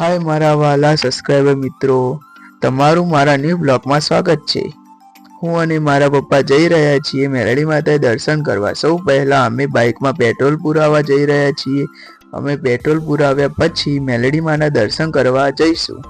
હાય મારા વાલા સબસ્ક્રાઈબર મિત્રો, તમારું મારા ન્યૂ બ્લોગમાં સ્વાગત છે. હું અને મારા પપ્પા જઈ રહ્યા છીએ મેરડી માતાએ દર્શન કરવા. સૌ પહેલાં અમે બાઇકમાં પેટ્રોલ પુરાવા જઈ રહ્યા છીએ. અમે પેટ્રોલ પુરાવ્યા પછી મેલડી માના દર્શન કરવા જઈશું.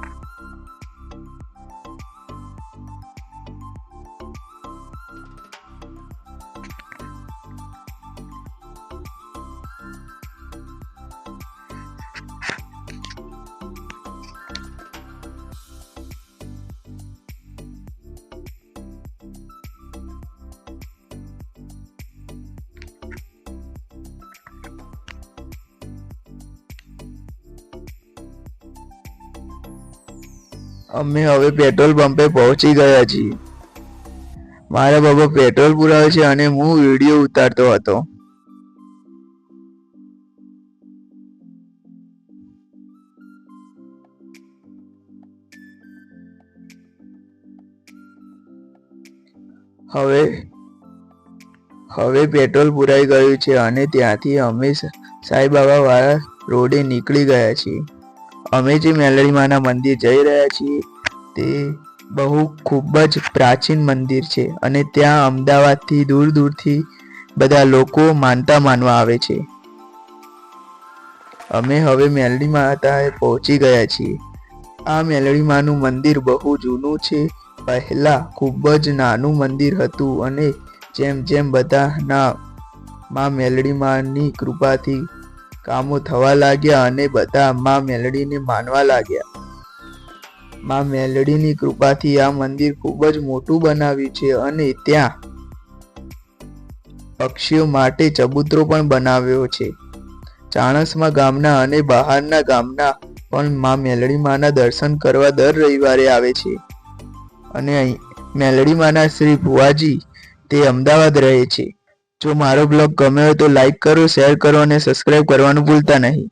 અમે હવે પેટ્રોલ પંપે પહોંચી ગયા છીએ. મારા બાબા પેટ્રોલ પુરાવે છે અને હું વીડિયો ઉતારતો હતો. હવે હવે પેટ્રોલ પુરાઈ ગયું છે અને ત્યાંથી અમે સાંઈબાબા વાળા રોડે નીકળી ગયા છીએ. અમે જે મેલડીમાના મંદિર જઈ રહ્યા છીએ, તે બહુ ખૂબ જ પ્રાચીન મંદિર છે અને ત્યાં અમદાવાદથી દૂર દૂરથી બધા લોકો માનતા માનવા આવે છે. અમે હવે મેલડી માતાએ પહોંચી ગયા છીએ. આ મેલડી માનું મંદિર બહુ જૂનું છે. પહેલા ખૂબ જ નાનું મંદિર હતું અને જેમ જેમ બધાના માં મેલડી માની કૃપાથી કામો થવા લાગ્યા અને બધા માં મેલડીને માનવા લાગ્યા. માં મેલડીની કૃપાથી આ મંદિર ખૂબ જ મોટું બનાવ્યું છે અને ત્યાં પક્ષીઓ માટે ચબૂતરો પણ બનાવ્યો છે. ચાણસમાં ગામના અને બહારના ગામના પણ મા મેલડી માના દર્શન કરવા દર રવિવારે આવે છે. અને અહીં મેલડી માના શ્રી ભુવાજી તે અમદાવાદ રહે છે. જો મારો બ્લોગ ગમ્યો હોય તો લાઈક કરો શેર કરો અને સબસ્ક્રાઇબ કરવાનું ભૂલતા નહીં.